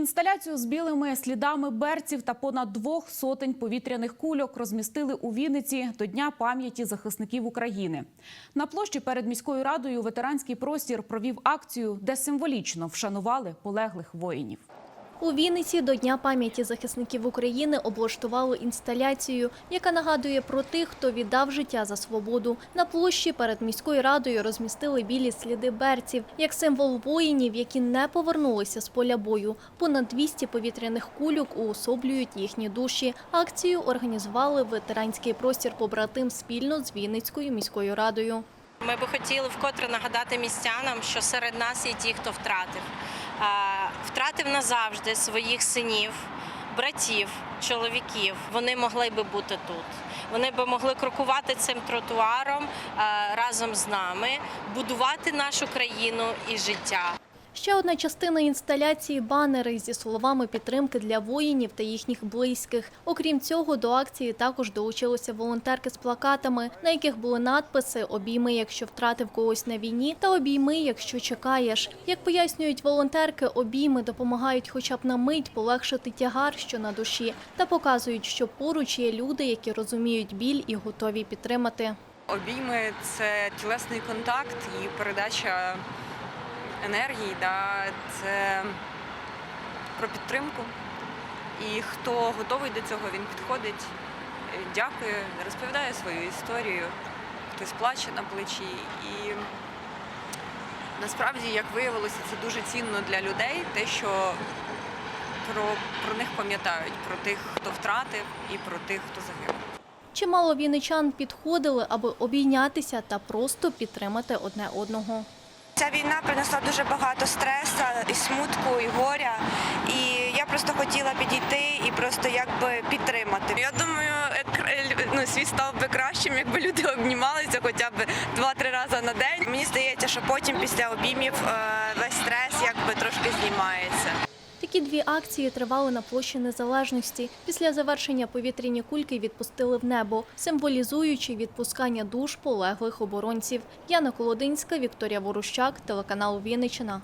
Інсталяцію з білими слідами берців та понад двох сотень повітряних кульок розмістили у Вінниці до Дня пам'яті захисників України. На площі перед міською радою ветеранський простір провів акцію, де символічно вшанували полеглих воїнів. У Вінниці до Дня пам'яті захисників України облаштували інсталяцію, яка нагадує про тих, хто віддав життя за свободу. На площі перед міською радою розмістили білі сліди берців, як символ воїнів, які не повернулися з поля бою. Понад 200 повітряних кульок уособлюють їхні душі. Акцію організували ветеранський простір побратим спільно з Вінницькою міською радою. Ми би хотіли вкотре нагадати містянам, що серед нас є ті, хто втратив. А, Втратив назавжди своїх синів, братів, чоловіків. Вони могли би бути тут. Вони би могли крокувати цим тротуаром разом з нами, будувати нашу країну і життя. Ще одна частина інсталяції банери зі словами підтримки для воїнів та їхніх близьких. Окрім цього, до акції також долучилися волонтерки з плакатами, на яких були надписи Обійми, якщо втратив когось на війні, та обійми, якщо чекаєш. Як пояснюють волонтерки, обійми допомагають хоча б на мить полегшити тягар, що на душі, та показують, що поруч є люди, які розуміють біль і готові підтримати. Обійми це тілесний контакт і передача енергії, да, це про підтримку. І хто готовий до цього, він підходить, дякує, розповідає свою історію, хтось плаче на плечі. І насправді, як виявилося, це дуже цінно для людей, те, що про, про них пам'ятають, про тих, хто втратив, і про тих, хто загинув. Чимало вінничан підходили, аби обійнятися та просто підтримати одне одного. Ця війна принесла дуже багато стресу, і смутку, і горя. І я просто хотіла підійти і просто якби підтримати. Я думаю, ну, світ став би кращим, якби люди обнімалися хоча б два-три рази на день. Мені здається, що потім після обіймів е, весь стрес якби трошки знімається. Такі дві акції тривали на площі Незалежності. Після завершення повітряні кульки відпустили в небо, символізуючи відпускання душ полеглих оборонців. Яна Колодинська, Вікторія Ворущак, телеканал Вінниччина.